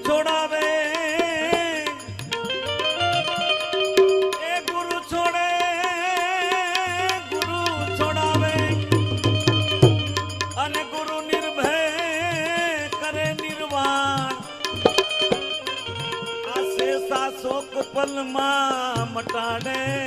છોડાવે. એ ગુરુ છોડે, ગુરુ છોડાવે. અને ગુરુ નિર્ભય કરે નિર્વાણ. આ શેષા શોક મટાડે.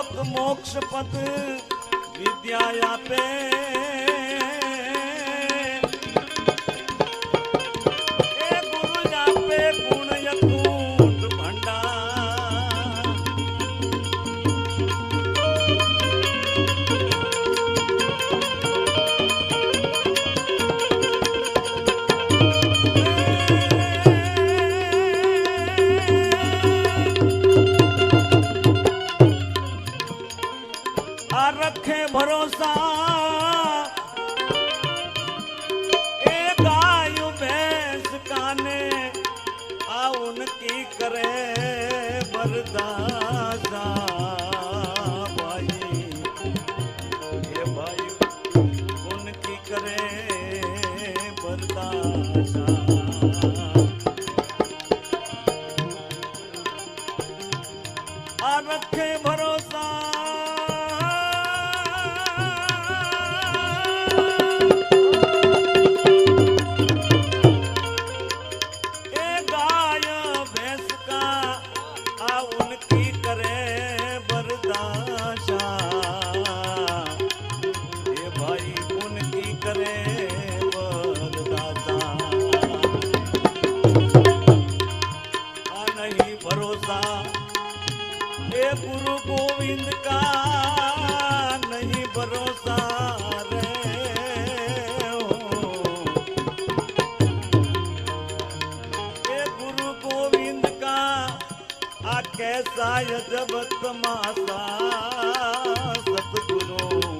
લોક મોક્ષ પદ વિદ્યા આપે. करे ਸਰਬਤ ਮਾਸਾ ਸਤਿਗੁਰੂ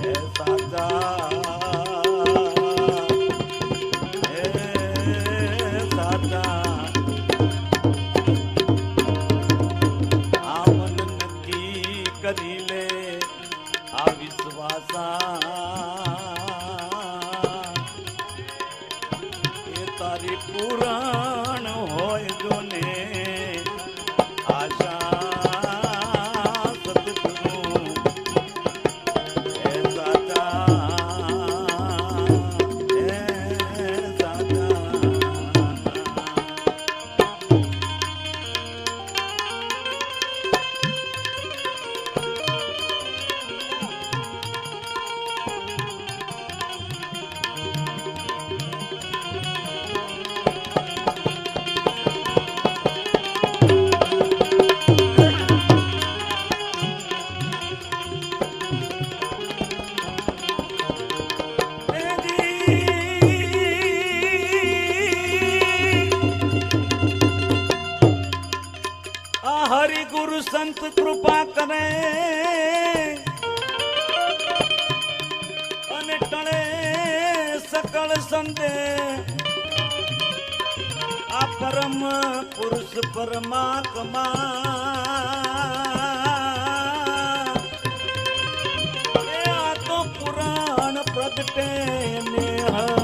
ਐ ਸਾਚਾ ને ટણે સકળ સંદે આ પરમ પુરુષ પરમાત્મા. આ તો પુરાણ પ્રગટે ને હર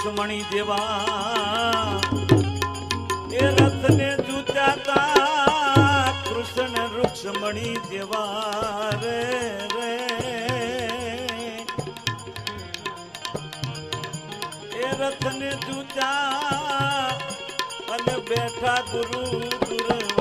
કૃષ્ણ રૂક્ષ્મણી જેવા એ રથને જૂત્યાતા કૃષ્ણ રૂક્ષ્મણી જેવા રે રે. એ રથને જૂત્યા અને બેઠા ગુરુ દુર્વાસા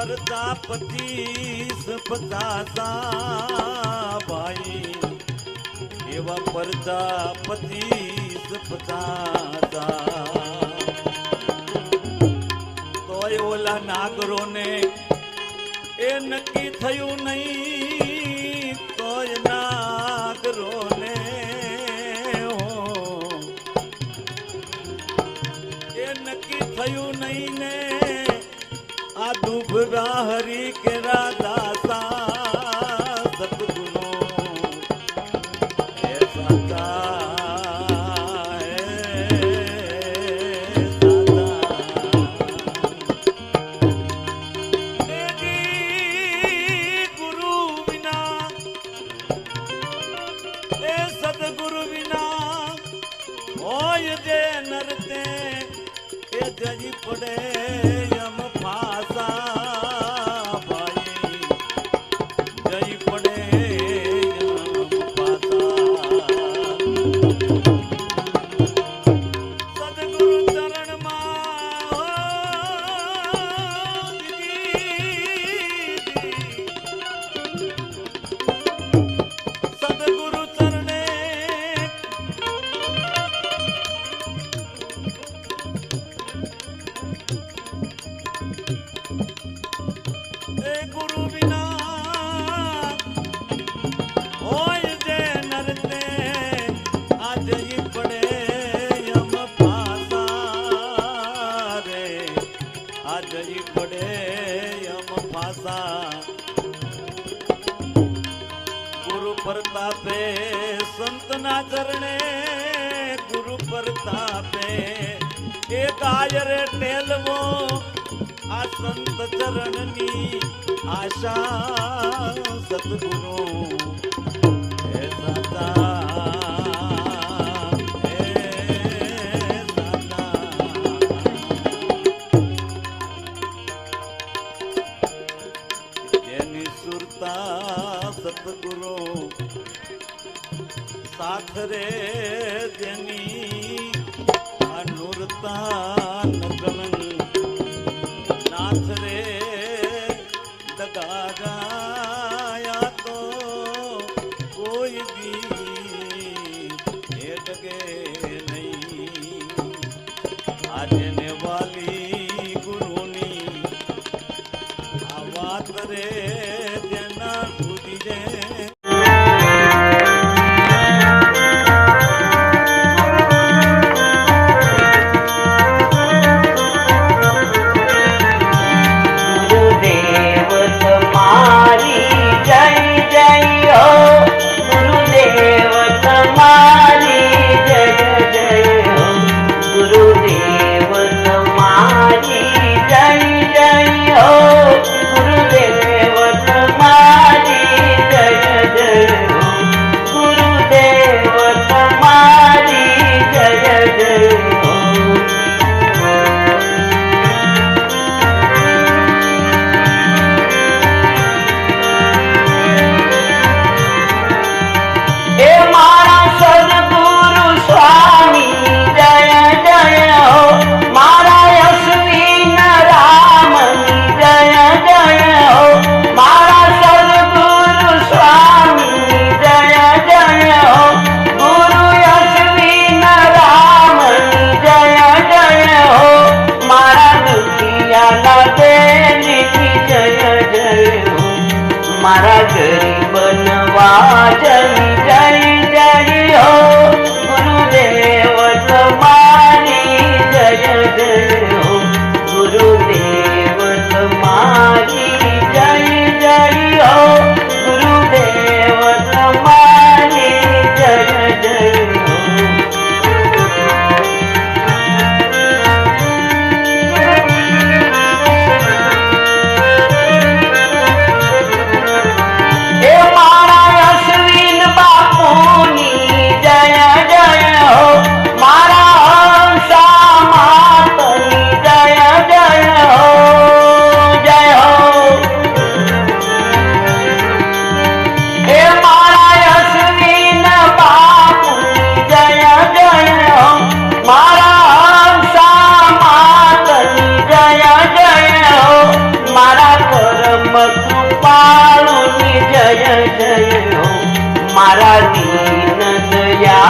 આ પ્રજાપતિ પચાસા ભાઈ એવા પ્રજાપતિ પચાસા તોય ઓલા નાગરોને એ નક્કી થયું નહીં. તોય નાગરોને ને એ નક્કી થયું નહીં ને આ દુભરા હરી કે ગુરુ વિના, એ સદગુરુ વિના હોય જે નરતે, એ જઈ પડે યમ ફાસા ગુરુ પ્રતાપે સંતના ચરણે ગુરુ પ્રતાપે એક આયરે ટેલવો આ સંત ચરણની આશા સદગુરુ હે સદા સાથ રે જેની અનુરતાન ગમન નાથ રે દગારા